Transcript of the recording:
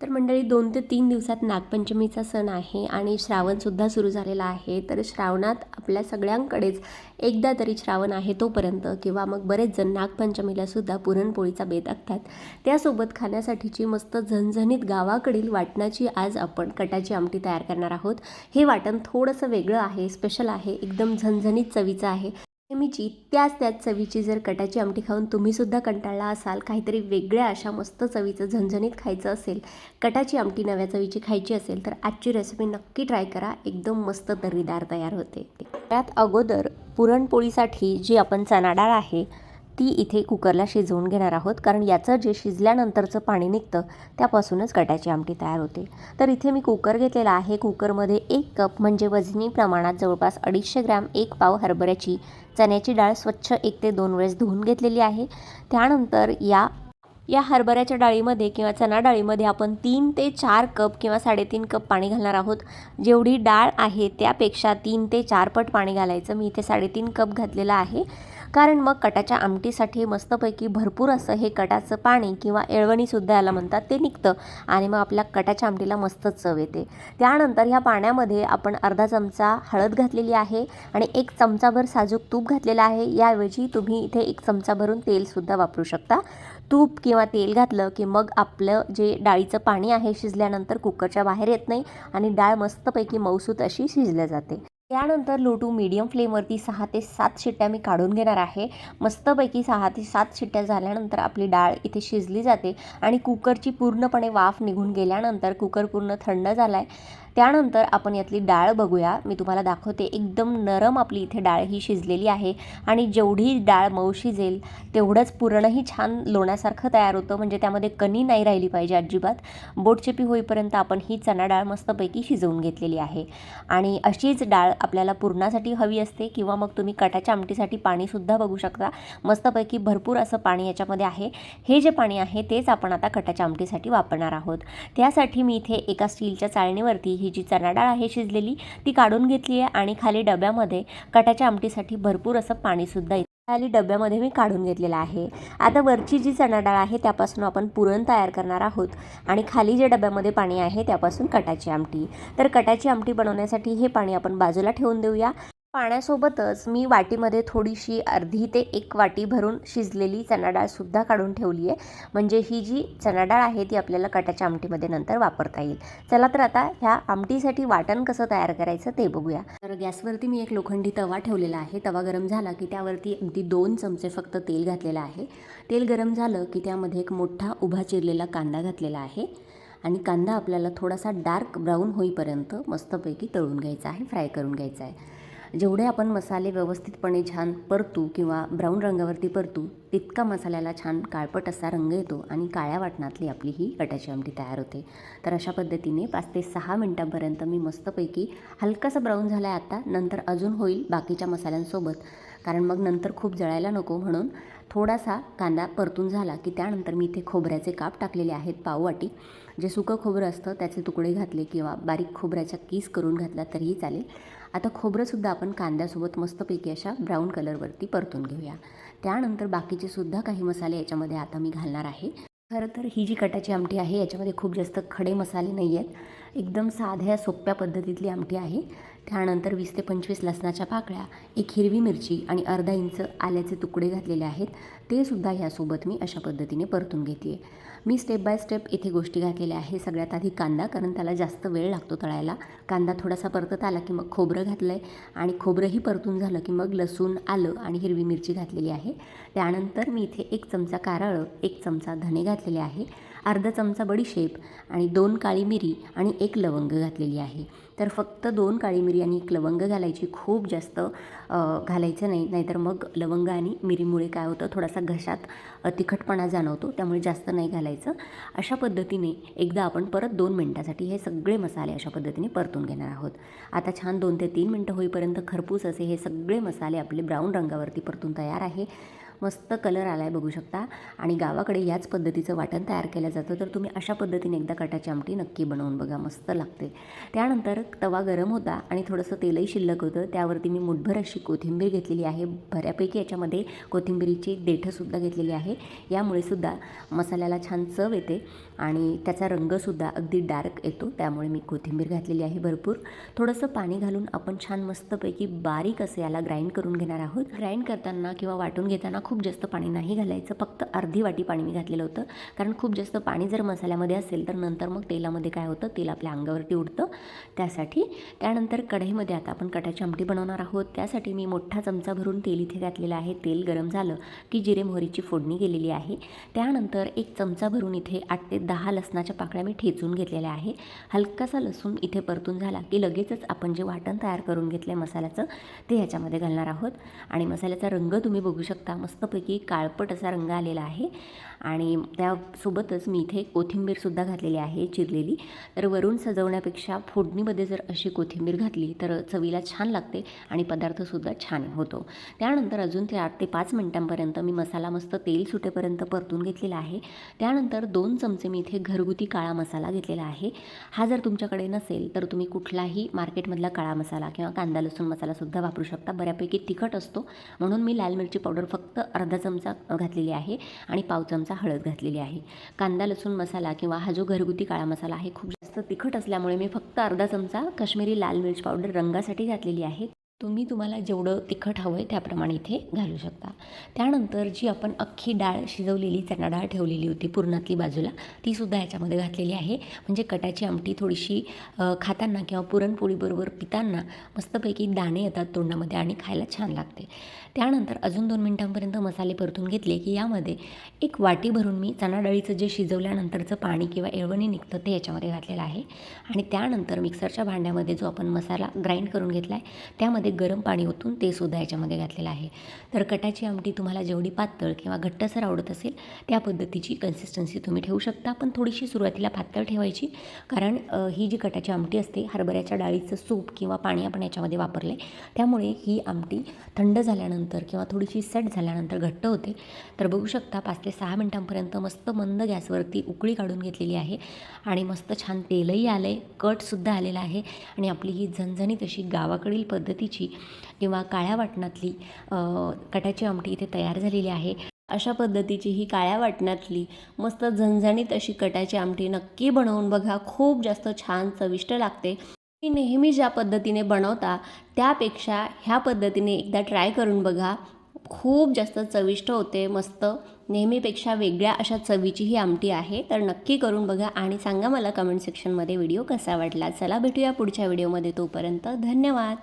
तर मंडळी दोन ते तीन दिवसात नागपंचमीचा सण आहे आणि श्रावणसुद्धा सुरू झालेला आहे. तर श्रावणात आपल्या सगळ्यांकडेच एकदा तरी श्रावण आहे तोपर्यंत किंवा मग बरेच जण नागपंचमीला सुद्धा पुरणपोळीचा बेत आखतात. त्यासोबत खाण्यासाठीची मस्त झणझणीत गावाकडील वाटणाची आज आपण कटाची आमटी तयार करणार आहोत. हे वाटण थोडंसं वेगळं आहे स्पेशल आहे एकदम झणझणीत चवीचं आहे. नेहमीची त्याच त्याच चवीची जर कटाची आमटी खाऊन तुम्हीसुद्धा कंटाळला असाल काहीतरी वेगळ्या अशा मस्त चवीचं झणझणीत खायचं असेल कटाची आमटी नव्या चवीची खायची असेल तर आजची रेसिपी नक्की ट्राय करा. एकदम मस्त दर्रीदार तयार होते त्यात अगोदर पुरणपोळीसाठी जी आपण चणा डाळ आहे ती इथे कुकरला शिजवून घेणार आहोत. कारण याचं जे शिजल्यानंतरचं पाणी निघतं त्यापासूनच कटाची आमटी तयार होते. तर इथे मी कुकर घेतलेला आहे. कुकरमध्ये एक कप म्हणजे वजनी प्रमाणात जवळपास अडीचशे ग्रॅम एक पाव हरभऱ्याची चण्याची डाळ स्वच्छ एक ते दोन वेळेस धुवून घेतलेली आहे. त्यानंतर या या हरभऱ्याच्या डाळीमध्ये किंवा चणा डाळीमध्ये आपण तीन ते चार कप किंवा साडेतीन कप पाणी घालणार आहोत. जेवढी डाळ आहे त्यापेक्षा तीन ते चार पट पाणी घालायचं. मी इथे साडेतीन कप घातलेलं आहे. कारण मग कटाच्या आमटीसाठी मस्तपैकी भरपूर असं हे कटाचं पाणी किंवा एळवणीसुद्धा याला म्हणतात ते निघतं आणि मग आपल्या कटाच्या आमटीला मस्त चव येते. त्यानंतर ह्या पाण्यामध्ये आपण अर्धा चमचा हळद घातलेली आहे आणि एक चमचाभर साजूक तूप घातलेलं आहे. याऐवजी तुम्ही इथे एक चमचा भरून तेलसुद्धा वापरू शकता. तूप किंवा तेल घातलं की मग आपलं जे डाळीचं पाणी आहे शिजल्यानंतर कुकरच्या बाहेर येत नाही आणि डाळ मस्तपैकी मऊसूत अशी शिजल्या जाते. त्यानंतर लोटू मीडियम फ्लेमवरती सहा ते सात शिट्ट्या मी काढून घेणार आहे. मस्तपैकी सहा ते सात शिट्ट्या झाल्यानंतर आपली डाळ इथे शिजली जाते आणि कुकरची पूर्णपणे वाफ निघून गेल्यानंतर कुकर पूर्ण थंड झाला आहे त्यानंतर आपण यातली डाळ बघूया. मी तुम्हाला दाखवते. एकदम नरम आपली इथे डाळ ही शिजलेली आहे. आणि जेवढी डाळ मऊ शिजेल तेवढंच पुरणही छान लोण्यासारखं तयार होतं. म्हणजे त्यामध्ये कणी नाही राहिली पाहिजे अजिबात. बोटचेपी होईपर्यंत आपण ही चणा डाळ मस्तपैकी शिजवून घेतलेली आहे. आणि अशीच डाळ आपल्याला पुरणासाठी हवी असते किंवा मग तुम्ही कटाच्या आमटीसाठी पाणीसुद्धा बघू शकता. मस्तपैकी भरपूर असं पाणी याच्यामध्ये आहे. हे जे पाणी आहे तेच आपण आता कटाच्या आमटीसाठी वापरणार आहोत. त्यासाठी मी इथे एका स्टीलच्या चाळणीवरती ही जी चणा डाळ आहे शिजलेली ती काढून घेतली आहे आणि खाली डब्यामध्ये कटाच्या आमटीसाठी भरपूर असं पाणीसुद्धा खाली डब्यामध्ये मी काढून घेतलेलं आहे. आता वरची जी चणा डाळ आहे त्यापासून आपण पुरण तयार करणार आहोत आणि खाली जे डब्यामध्ये पाणी आहे त्यापासून कटाची आमटी. तर कटाची आमटी बनवण्यासाठी हे पाणी आपण बाजूला ठेवून देऊया. पाण्यासोबतच मी वाटीमध्ये थोडीशी अर्धी ते एक वाटी भरून शिजलेली चणाडाळसुद्धा काढून ठेवली आहे. म्हणजे ही जी चणाडाळ आहे ती आपल्याला कटाच्या आमटीमध्ये नंतर वापरता येईल. चला तर आता ह्या आमटीसाठी वाटण कसं तयार करायचं ते बघूया. तर गॅसवरती मी एक लोखंडी तवा ठेवलेला आहे. तवा गरम झाला की त्यावरती अगदी दोन चमचे फक्त तेल घातलेलं आहे. तेल गरम झालं की त्यामध्ये एक मोठा उभा चिरलेला कांदा घातलेला आहे. आणि कांदा आपल्याला थोडासा डार्क ब्राऊन होईपर्यंत मस्तपैकी तळून घ्यायचा आहे फ्राय करून घ्यायचा आहे. जेवढे आपण मसाले व्यवस्थितपणे छान परतू किंवा ब्राऊन रंगावरती परतू तितका मसाल्याला छान काळपट असा रंग येतो आणि काळ्या वाटणातली आपली ही कटाची आमटी तयार होते. तर अशा पद्धतीने पाच ते सहा मिनटांपर्यंत मी मस्तपैकी हलकासा ब्राऊन झाला आहे आता नंतर अजून होईल बाकीच्या मसाल्यांसोबत. कारण मग नंतर खूप जळायला नको म्हणून थोडासा कांदा परतून झाला की त्यानंतर मी इथे खोबऱ्याचे काप टाकलेले आहेत पाववाटी. जे सुकं खोबरं असतं त्याचे तुकडे घातले किंवा बारीक खोबऱ्याच्या कीस करून घातला तरीही चालेल. आता खोबरंसुद्धा आपण कांद्यासोबत मस्तपैकी अशा ब्राऊन कलरवरती परतून घेऊया. त्यानंतर बाकीचे सुद्धा काही मसाले याच्यामध्ये आता मी घालणार आहे. खरं तर ही जी कटाची आमटी आहे याच्यामध्ये खूप जास्त खडे मसाले नाही आहेत एकदम साध्या सोप्या पद्धतीतली आमटी आहे. त्यानंतर वीस ते पंचवीस लसणाच्या पाकळ्या एक हिरवी मिरची आणि अर्धा इंच आल्याचे तुकडे घातलेले आहेत ते सुद्धा ह्यासोबत मी अशा पद्धतीने परतून घेते. आहे मी स्टेप बाय स्टेप इथे गोष्टी घातलेल्या आहे सगळ्यात आधी कांदा कारण त्याला जास्त वेळ लागतो तळायला. कांदा थोडासा परतत आला की मग खोबरं घातलं आहे आणि खोबरंही परतून झालं की मग लसूण आलं आणि हिरवी मिरची घातलेली आहे. त्यानंतर मी इथे एक चमचा कारळं एक चमचा धने घातलेले आहे. अर्धा चमचा बडीशेप आणि दोन काळी मिरी आणि एक लवंग घातलेली आहे. तर फक्त दोन काळी मिरी आणि एक लवंग घालायची खूप जास्त घालायचं नाही. नाहीतर मग लवंग आणि मिरीमुळे काय होतं थोडासा घशात तिखटपणा जाणवतो त्यामुळे जास्त नाही घालायचं. अशा पद्धतीने एकदा आपण परत दोन मिनटासाठी हे सगळे मसाले अशा पद्धतीने परतून घेणार आहोत. आता छान दोन ते तीन मिनटं होईपर्यंत खरपूस असे हे सगळे मसाले आपले ब्राऊन रंगावरती परतून तयार आहे. मस्त कलर आला आहे बघू शकता. आणि गावाकडे याच पद्धतीचं वाटण तयार केलं जातं. तर तुम्ही अशा पद्धतीने एकदा कटाची आमटी नक्की बनवून बघा. मस्त लागते. त्यानंतर तवा गरम होता आणि थोडंसं तेलही शिल्लक होतं. त्यावरती मी मुठभर अशी कोथिंबीर घेतलेली आहे. बऱ्यापैकी याच्यामध्ये कोथिंबीरीची देठंसुद्धा घेतलेली आहे. यामुळे सुद्धा मसाल्याला छान चव येते आणि त्याचा रंगसुद्धा अगदी डार्क येतो. त्यामुळे मी कोथिंबीर घातलेली आहे भरपूर. थोडंसं पाणी घालून आपण छान मस्तपैकी बारीक असं याला ग्राइंड करून घेणार आहोत. ग्राइंड करताना किंवा वाटून घेताना खूप जास्त पाणी नाही घालायचं. फक्त अर्धी वाटी पाणी मी घातलेलं होतं. कारण खूप जास्त पाणी जर मसाल्यामध्ये असेल तर नंतर मग तेलामध्ये काय होतं? तेल आपल्या अंगावरती उडतं. त्यासाठी त्यानंतर कढईमध्ये आता आपण कटाची आमटी बनवणार आहोत. त्यासाठी मी मोठा चमचा भरून तेल इथे घातलेलं आहे. तेल गरम झालं की जिरे मोहरीची फोडणी गेलेली आहे. त्यानंतर एक चमचा भरून इथे आठ ते दहा लसणाच्या पाकळ्या मी ठेचून घेतलेल्या आहे. हलकासा लसूण इथे परतून झाला की लगेचच आपण जे वाटण तयार करून घेतलं आहे मसाल्याचं ते ह्याच्यामध्ये घालणार आहोत. आणि मसाल्याचा रंग तुम्ही बघू शकता. मस्तपैकी काळपट असा रंग आलेला आहे. आणि त्यासोबतच मी इथे कोथिंबीरसुद्धा घातलेली आहे चिरलेली. तर वरून सजवण्यापेक्षा फोडणीमध्ये जर अशी कोथिंबीर घातली तर चवीला छान लागते आणि पदार्थसुद्धा छान होतो. त्यानंतर अजून ते आठ ते पाच मिनटांपर्यंत मी मसाला मस्त तेल सुटेपर्यंत परतून घेतलेला आहे. त्यानंतर दोन चमचे मी इथे घरगुती काळा मसाला घेतलेला आहे. हा जर तुमच्याकडे नसेल तर तुम्ही कुठलाही मार्केटमधला काळा मसाला किंवा कांदा लसूण मसालासुद्धा वापरू शकता. बऱ्यापैकी तिखट असतो. म्हणून मी लाल मिरची पावडर फक्त अर्धा चमचा घातलेली आहे आणि पाव चमचा हळद घातलेली आहे. कांदा लसूण मसाला किंवा हा जो घरगुती काळा मसाला आहे खूप जास्त तिखट असल्यामुळे मी फक्त अर्धा चमचा काश्मीरी लाल मिरच पावडर रंगासाठी घातलेली आहे. तुम्ही तुम्हाला जेवढं तिखट हवं आहे त्याप्रमाणे इथे घालू शकता. त्यानंतर जी आपण अख्खी डाळ शिजवलेली चणा डाळ ठेवलेली होती पुरणातली बाजूला तीसुद्धा याच्यामध्ये घातलेली आहे. म्हणजे कटाची आमटी थोडीशी खाताना किंवा पुरणपोळीबरोबर पिताना मस्तपैकी दाणे येतात तोंडामध्ये आणि खायला छान लागते. त्यानंतर अजून दोन मिनटांपर्यंत मसाले परतून घेतले की यामध्ये एक वाटी भरून मी चणा डाळीचं जे शिजवल्यानंतरचं पाणी किंवा एळवणी निघतं ते याच्यामध्ये घातलेलं आहे. आणि त्यानंतर मिक्सरच्या भांड्यामध्ये जो आपण मसाला ग्राइंड करून घेतला आहे त्यामध्ये गरम पाणी ओतून ते सुद्धा याच्यामध्ये घातलेलं आहे. तर कटाची आमटी तुम्हाला जेवढी पातळ किंवा घट्टसर आवडत असेल त्या पद्धतीची कन्सिस्टन्सी तुम्ही ठेवू शकता. पण थोडीशी सुरुवातीला पातळ ठेवायची कारण ही जी कटाची आमटी असते हरभऱ्याच्या डाळीचं सूप किंवा पाणी आपण याच्यामध्ये वापरलं आहे त्यामुळे ही आमटी थंड झाल्यानंतर किंवा थोडीशी सेट झाल्यानंतर घट्ट होते. तर बघू शकता पाच ते सहा मिनटांपर्यंत मस्त मंद गॅसवरती उकळी काढून घेतलेली आहे आणि मस्त छान तेलही आलं आहे कटसुद्धा आलेला आहे आणि आपली ही झणझणीत अशी गावाकडील पद्धतीची किंवा काळ्या वाटणातली कटाची आमटी इथे तयार झालेली आहे. अशा पद्धतीची ही काळ्या वाटणातली मस्त झणझणीत अशी कटाची आमटी नक्की बनवून बघा. खूप जास्त छान चविष्ट लागते. मी नेहमी ज्या पद्धतीने बनवता त्यापेक्षा ह्या पद्धतीने एकदा ट्राय करून बघा. खूप जास्त चविष्ट होते मस्त. नेहमीपेक्षा वेगळ्या अशा चवीची ही आमटी आहे. तर नक्की करून बघा आणि सांगा मला कमेंट सेक्शनमध्ये व्हिडिओ कसा वाटला. चला भेटूया पुढच्या व्हिडिओमध्ये तोपर्यंत. धन्यवाद.